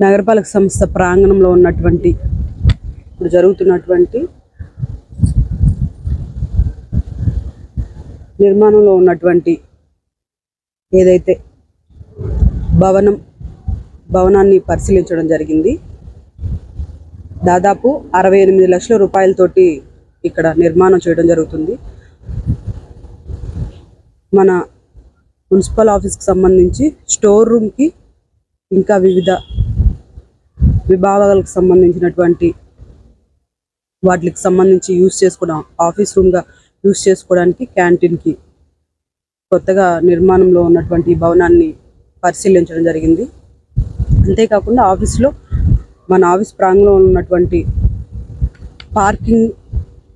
నగరపాలక సంస్థ ప్రాంగణంలో ఉన్నటువంటి ఇప్పుడు జరుగుతున్నటువంటి నిర్మాణంలో ఉన్నటువంటి ఏదైతే భవనం భవనాన్ని పరిశీలించడం జరిగింది. దాదాపు అరవై ఎనిమిది లక్షల రూపాయలతోటి ఇక్కడ నిర్మాణం చేయడం జరుగుతుంది. మన మున్సిపల్ ఆఫీస్కి సంబంధించి స్టోర్ రూమ్కి ఇంకా వివిధ విభాగాలకు సంబంధించినటువంటి వాటికి సంబంధించి యూస్ చేసుకోవడం ఆఫీస్ రూమ్గా యూస్ చేసుకోవడానికి క్యాంటీన్కి కొత్తగా నిర్మాణంలో ఉన్నటువంటి భవనాన్ని పరిశీలించడం జరిగింది. అంతేకాకుండా ఆఫీస్లో మన ఆఫీస్ ప్రాంగణంలో ఉన్నటువంటి పార్కింగ్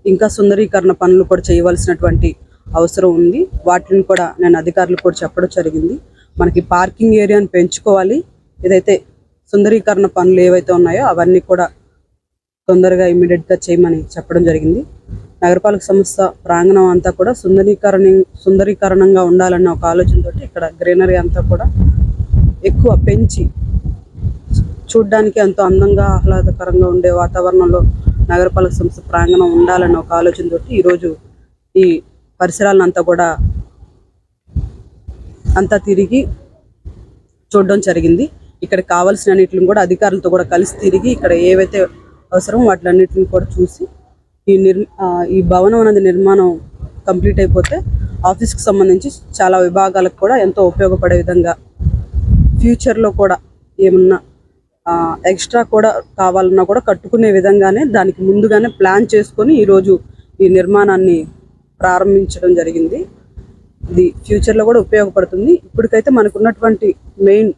ఇంకా సుందరీకరణ పనులు కూడా చేయవలసినటువంటి అవసరం ఉంది. వాటిని కూడా నేను అధికారులు కూడా చెప్పడం జరిగింది. మనకి పార్కింగ్ ఏరియాను పెంచుకోవాలి. ఏదైతే సుందరీకరణ పనులు ఏవైతే ఉన్నాయో అవన్నీ కూడా తొందరగా ఇమ్మీడియట్గా చేయమని చెప్పడం జరిగింది. నగరపాలక సంస్థ ప్రాంగణం అంతా కూడా సుందరీకరణ సుందరీకరణంగా ఉండాలన్న ఒక ఆలోచనతో ఇక్కడ గ్రీనరీ అంతా కూడా ఎక్కువ పెంచి చూడ్డానికి ఎంతో అందంగా ఆహ్లాదకరంగా ఉండే వాతావరణంలో నగరపాలక సంస్థ ప్రాంగణం ఉండాలన్న ఒక ఆలోచనతో ఈరోజు ఈ పరిసరాలంతా కూడా అంతా తిరిగి చూడడం జరిగింది. ఇక్కడ కావాల్సినన్నిటిని కూడా అధికారులతో కూడా కలిసి తిరిగి ఇక్కడ ఏవైతే అవసరం వాటిలన్నిటిని కూడా చూసి ఈ నిర్ ఈ భవనం అనేది నిర్మాణం కంప్లీట్ అయిపోతే ఆఫీస్కి సంబంధించి చాలా విభాగాలకు కూడా ఎంతో ఉపయోగపడే విధంగా ఫ్యూచర్లో కూడా ఏమన్నా ఎక్స్ట్రా కూడా కావాలన్నా కూడా కట్టుకునే విధంగానే దానికి ముందుగానే ప్లాన్ చేసుకొని ఈరోజు ఈ నిర్మాణాన్ని ప్రారంభించడం జరిగింది. ఇది ఫ్యూచర్లో కూడా ఉపయోగపడుతుంది. ఇప్పటికైతే మనకున్నటువంటి మెయిన్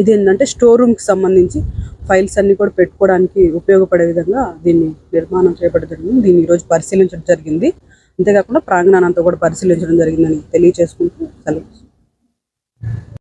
ఇది ఏంటంటే స్టోర్ రూమ్కి సంబంధించి ఫైల్స్ అన్ని కూడా పెట్టుకోవడానికి ఉపయోగపడే విధంగా దీన్ని నిర్మాణం చేపట్టడం జరిగింది. దీన్ని ఈరోజు పరిశీలించడం జరిగింది. అంతేకాకుండా ప్రాంగణానంతా కూడా పరిశీలించడం జరిగిందని తెలియజేసుకుంటూ సెలవు